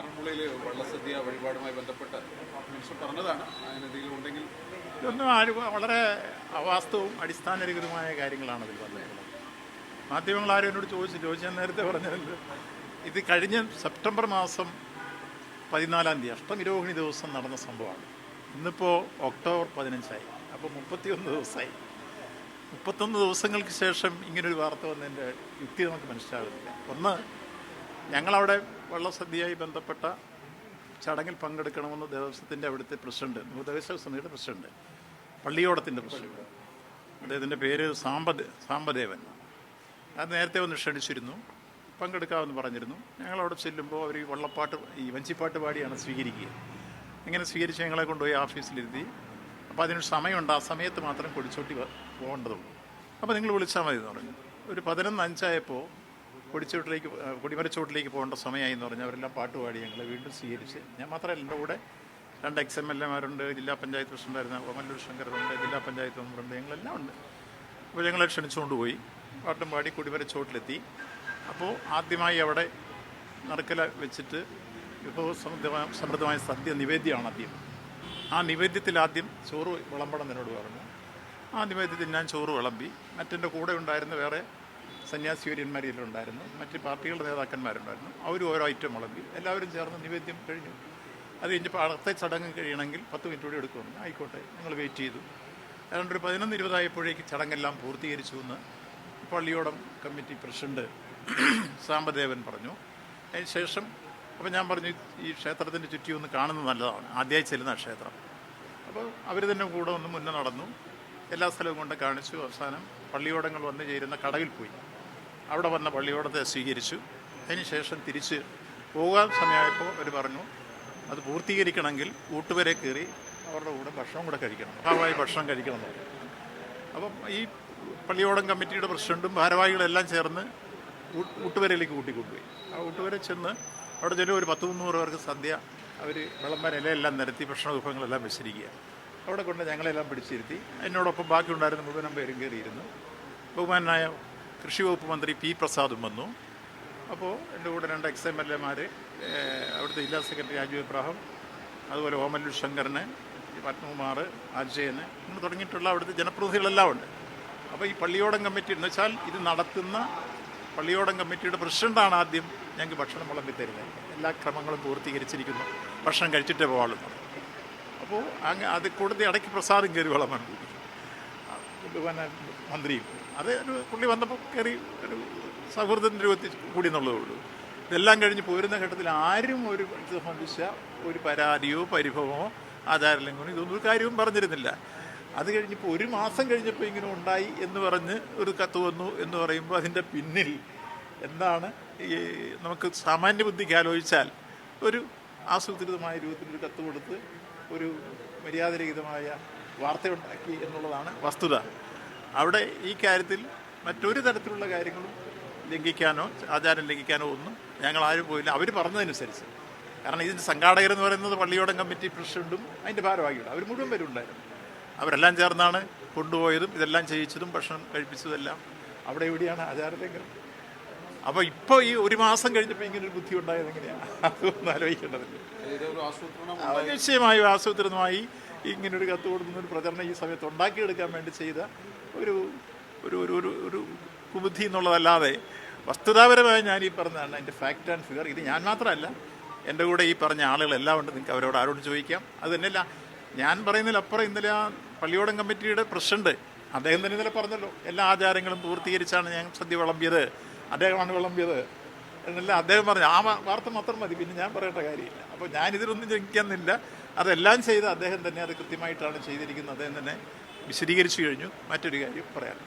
ആറന്മുളയിൽ വള്ളസദ്യ വഴിപാടുമായി ബന്ധപ്പെട്ട് മിനിസ്റ്റർ പറഞ്ഞതാണ്. അതിനെന്തെങ്കിലും ഉണ്ടെങ്കിൽ ഇതൊന്നും വളരെ അവാസ്തവും അടിസ്ഥാനരഹിതമായ കാര്യങ്ങളാണ് അതിൽ പറഞ്ഞിട്ടുള്ളത്. മാധ്യമങ്ങൾ ആരും എന്നോട് ചോദിച്ചു ചോദിച്ചു ഞാൻ നേരത്തെ പറഞ്ഞത് ഇത് കഴിഞ്ഞ സെപ്റ്റംബർ മാസം പതിനാലാം തീയതി അഷ്ടമിരോഹിണി ദിവസം നടന്ന സംഭവമാണ്. ഇന്നിപ്പോൾ ഒക്ടോബർ പതിനഞ്ചായി. അപ്പോൾ മുപ്പത്തിയൊന്ന് ദിവസമായി. മുപ്പത്തൊന്ന് ദിവസങ്ങൾക്ക് ശേഷം ഇങ്ങനൊരു വാർത്ത വന്നതിന്റെ യുക്തി നമുക്ക് മനസ്സിലാകുന്നില്ല. ഒന്ന് ഞങ്ങളവിടെ വള്ളസദ്യയായി ബന്ധപ്പെട്ട ചടങ്ങിൽ പങ്കെടുക്കണമെന്ന് ദേവസ്വത്തിന്റെ അവിടുത്തെ പ്രസിഡന്റ് ദേവസ്വ സമിതിയുടെ പ്രസിഡന്റ് പള്ളിയോടത്തിന്റെ പ്രസിഡന്റ്. അദ്ദേഹത്തിന്റെ പേര് സാമ്പദ സാമ്പദേവൻ. അത് നേരത്തെ ഒന്ന് ക്ഷണിച്ചിരുന്നു പങ്കെടുക്കാമെന്ന് പറഞ്ഞിരുന്നു. ഞങ്ങളവിടെ ചെല്ലുമ്പോൾ അവർ ഈ വള്ളപ്പാട്ട് ഈ വഞ്ചിപ്പാട്ട് പാടിയാണ് സ്വീകരിക്കുക. ഇങ്ങനെ സ്വീകരിച്ച് ഞങ്ങളെ കൊണ്ടുപോയി ഓഫീസിലിരുത്തി അപ്പോൾ അതിനൊരു സമയമുണ്ട് ആ സമയത്ത് മാത്രം കൊടിച്ചോട്ടി പോകേണ്ടതുള്ളൂ. അപ്പോൾ നിങ്ങൾ വിളിച്ചാൽ മതി എന്ന് പറഞ്ഞു. ഒരു പതിനൊന്ന് അഞ്ചായപ്പോൾ കൊടിച്ചോട്ടിലേക്ക് കൊടിമരച്ചോട്ടിലേക്ക് പോകേണ്ട സമയമായി എന്ന് പറഞ്ഞ് അവരെല്ലാം പാട്ട് പാടി ഞങ്ങളെ വീണ്ടും സ്വീകരിച്ച്. ഞാൻ മാത്രമല്ല എന്റെ കൂടെ രണ്ട് എക്സ് എം എൽ എമാരുണ്ട് ജില്ലാ പഞ്ചായത്ത് പ്രസിഡന്റായിരുന്ന ഓമല്ലൂർ ശങ്കറുണ്ട് ജില്ലാ പഞ്ചായത്ത് മെമ്പറുണ്ട് ഞങ്ങളെല്ലാം ഉണ്ട്. അപ്പോൾ ഞങ്ങളെ ക്ഷണിച്ചുകൊണ്ട് പോയി പാട്ടും പാടി കൊടിമരച്ചോട്ടിലെത്തി. അപ്പോൾ ആദ്യമായി അവിടെ നറുക്കല വെച്ചിട്ട് വിഭവ സമൃദ്ധമായ സമൃദ്ധമായ സദ്യ നിവേദ്യമാണ് ആദ്യം. ആ നിവേദ്യത്തിൽ ആദ്യം ചോറ് വിളമ്പണം എന്നോട് പറഞ്ഞു. ആ നിവേദ്യത്തിൽ ഞാൻ ചോറ് വിളമ്പി മറ്റെന്റെ കൂടെ ഉണ്ടായിരുന്ന വേറെ സന്യാസിവര്യന്മാരിലുണ്ടായിരുന്നു മറ്റ് പാർട്ടികളുടെ നേതാക്കന്മാരുണ്ടായിരുന്നു. അവരും ഓരോ ഐറ്റം വിളമ്പി എല്ലാവരും ചേർന്ന് നിവേദ്യം കഴിഞ്ഞു. അത് കഴിഞ്ഞപ്പോൾ അടുത്ത ചടങ്ങ് കഴിയണമെങ്കിൽ പത്ത് മിനിറ്റ് കൂടി എടുക്കുമെന്ന് ആയിക്കോട്ടെ ഞങ്ങൾ വെയിറ്റ് ചെയ്തു. ഏതാണ്ട് ഒരു പതിനൊന്ന് ഇരുപതായപ്പോഴേക്ക് ചടങ്ങെല്ലാം പൂർത്തീകരിച്ചു എന്ന് പള്ളിയോടം കമ്മിറ്റി പ്രസിഡന്റ് സാമ്പദേവൻ പറഞ്ഞു. അതിന് ശേഷം അപ്പോൾ ഞാൻ പറഞ്ഞു ഈ ക്ഷേത്രത്തിന്റെ ചുറ്റി ഒന്ന് കാണുന്നത് നല്ലതാണ്. ആദ്യമായി ചെല്ലുന്ന ക്ഷേത്രം. അപ്പോൾ അവർ തന്നെ കൂടെ ഒന്ന് മുന്നേ നടന്നു. എല്ലാ സ്ഥലവും കൊണ്ട് കാണിച്ചു. അവസാനം പള്ളിയോടങ്ങൾ വന്നു ചേരുന്ന കടവിൽ പോയി. അവിടെ വന്ന പള്ളിയോടത്തെ സ്വീകരിച്ചു. അതിന് ശേഷം തിരിച്ച് പോകാൻ സമയമായപ്പോൾ അവർ പറഞ്ഞു അത് പൂർത്തീകരിക്കണമെങ്കിൽ ഊട്ടുവരെ കയറി അവരുടെ കൂടെ ഭക്ഷണം കൂടെ കഴിക്കണം ഭാഗമായി ഭക്ഷണം കഴിക്കണം. എന്ന് അപ്പം ഈ പള്ളിയോടം കമ്മിറ്റിയുടെ പ്രസിഡന്റും ഭാരവാഹികളെല്ലാം ചേർന്ന് ഊട്ടുവരയിലേക്ക് കൂട്ടിക്കൊണ്ടുപോയി. ആ ഊട്ടുവരെ ചെന്ന് അവിടെ ചെല്ലും ഒരു പത്ത് മുന്നൂറ് പേർക്ക് സദ്യ അവർ വിളമ്പര ഇലയെല്ലാം നിരത്തി ഭക്ഷണ വിഭവങ്ങളെല്ലാം വെച്ചിരിക്കുക. അവിടെ കൊണ്ട് ഞങ്ങളെല്ലാം പിടിച്ചിരുത്തി എന്നോടൊപ്പം ബാക്കിയുണ്ടായിരുന്ന മുഴുവനും പേരും കയറിയിരുന്നു. ബഹുമാനായ കൃഷി വകുപ്പ് മന്ത്രി പി പ്രസാദും വന്നു. അപ്പോൾ എന്റെ കൂടെ രണ്ട് എക്സ് എം എൽ എമാർ അവിടുത്തെ ജില്ലാ സെക്രട്ടറി രാജു എബ്രാഹിം അതുപോലെ ഓമല്ലു ശങ്കറിന് പത്മകുമാർ അജയന് ഇങ്ങനെ തുടങ്ങിയിട്ടുള്ള അവിടുത്തെ ജനപ്രതിനിധികളെല്ലാം ഉണ്ട്. അപ്പോൾ ഈ പള്ളിയോടം കമ്മിറ്റി എന്ന് വെച്ചാൽ ഇത് നടത്തുന്ന പള്ളിയോടം കമ്മിറ്റിയുടെ പ്രസിഡന്റാണ് ആദ്യം ഞങ്ങൾക്ക് ഭക്ഷണം വിളമ്പി തരുന്നത്. എല്ലാ ക്രമങ്ങളും പൂർത്തീകരിച്ചിരിക്കുന്നു. ഭക്ഷണം കഴിച്ചിട്ടേ പോകാവുള്ളൂ അപ്പോൾ അങ്ങ് അത് കൂടുതൽ ഇടയ്ക്ക് പ്രസാദം കയറി വളമാണ് പിന്നെ മന്ത്രിയും. അത് ഒരു പുള്ളി വന്നപ്പോൾ കയറി ഒരു സൗഹൃദത്തിന്റെ രൂപത്തിൽ കൂടി എന്നുള്ളതേ ഉള്ളൂ. ഇതെല്ലാം കഴിഞ്ഞ് പോരുന്ന ഘട്ടത്തിൽ ആരും ഒരു സംബന്ധിച്ച ഒരു പരാതിയോ പരിഭവമോ ആചാരലംഘനമോ ഇതൊന്നും ഒരു കാര്യവും പറഞ്ഞിരുന്നില്ല. അത് കഴിഞ്ഞപ്പോൾ ഒരു മാസം കഴിഞ്ഞപ്പോൾ ഇങ്ങനെ ഉണ്ടായി എന്ന് പറഞ്ഞ് ഒരു കത്ത് വന്നു എന്ന് പറയുമ്പോൾ അതിന്റെ പിന്നിൽ എന്താണ് ഈ നമുക്ക് സാമാന്യ ബുദ്ധിക്ക് ആലോചിച്ചാൽ ഒരു ആസൂത്രിതമായ രൂപത്തിൽ ഒരു കത്ത് കൊടുത്ത് ഒരു മര്യാദരഹിതമായ വാർത്തയുണ്ടാക്കി എന്നുള്ളതാണ് വസ്തുത. അവിടെ ഈ കാര്യത്തിൽ മറ്റൊരു തരത്തിലുള്ള കാര്യങ്ങളും ലംഘിക്കാനോ ആചാരം ലംഘിക്കാനോ ഒന്നും ഞങ്ങൾ ആരും പോയില്ല. അവർ പറഞ്ഞതനുസരിച്ച്. കാരണം ഇതിന്റെ സംഘാടകരെന്ന് പറയുന്നത് പള്ളിയോടം കമ്മിറ്റി പ്രസിഡന്റും അതിന്റെ ഭാരവാഹികളും അവർ മുഴുവൻ പേരും ഉണ്ടായിരുന്നു. അവരെല്ലാം ചേർന്നാണ് കൊണ്ടുപോയതും ഇതെല്ലാം ചെയ്യിച്ചതും ഭക്ഷണം കഴിപ്പിച്ചതെല്ലാം അവിടെ എവിടെയാണ് ആചാരലംഘനം. അപ്പോൾ ഇപ്പോൾ ഈ ഒരു മാസം കഴിഞ്ഞപ്പോൾ ഇങ്ങനെ ഒരു ബുദ്ധി ഉണ്ടായത് എങ്ങനെയാണ് അതൊന്നും ആലോചിക്കേണ്ടതില്ല നിശ്ചയമായും ആസൂത്രിതമായി ഇങ്ങനൊരു കത്ത് കൊടുക്കുന്ന ഒരു പ്രചരണം ഈ സമയത്ത് ഉണ്ടാക്കിയെടുക്കാൻ വേണ്ടി ചെയ്ത ഒരു ഒരു ഒരു ഒരു ഒരു കുബുദ്ധി എന്നുള്ളതല്ലാതെ വസ്തുതാപരമായി ഞാൻ ഈ പറഞ്ഞതാണ് എന്റെ ഫാക്റ്റ് ആൻഡ് ഫിഗർ ഇത് ഞാൻ മാത്രമല്ല എന്റെ കൂടെ ഈ പറഞ്ഞ ആളുകളെല്ലാം ഉണ്ട്. നിങ്ങൾക്ക് അവരോട് ആരോട് ചോദിക്കാം? അത് തന്നെയല്ല ഞാൻ പറയുന്നതിലപ്പുറം ഇന്നലെ ആ പള്ളിയോടം കമ്മിറ്റിയുടെ പ്രസിഡന്റ് അദ്ദേഹം തന്നെ ഇന്നലെ പറഞ്ഞല്ലോ എല്ലാ ആചാരങ്ങളും പൂർത്തീകരിച്ചാണ് ഞാൻ സദ്യ വിളമ്പിയത്. അദ്ദേഹമാണ് വിളമ്പിയത് എന്നല്ല അദ്ദേഹം പറഞ്ഞു ആ വാർത്ത മാത്രം മതി പിന്നെ ഞാൻ പറയേണ്ട കാര്യമില്ല. അപ്പോൾ ഞാൻ ഇതിലൊന്നും അതെല്ലാം ചെയ്ത് അദ്ദേഹം തന്നെ അത് കൃത്യമായിട്ടാണ് ചെയ്തിരിക്കുന്നത്. അദ്ദേഹം തന്നെ വിശദീകരിച്ചു കഴിഞ്ഞു. മറ്റൊരു കാര്യം പറയാൻ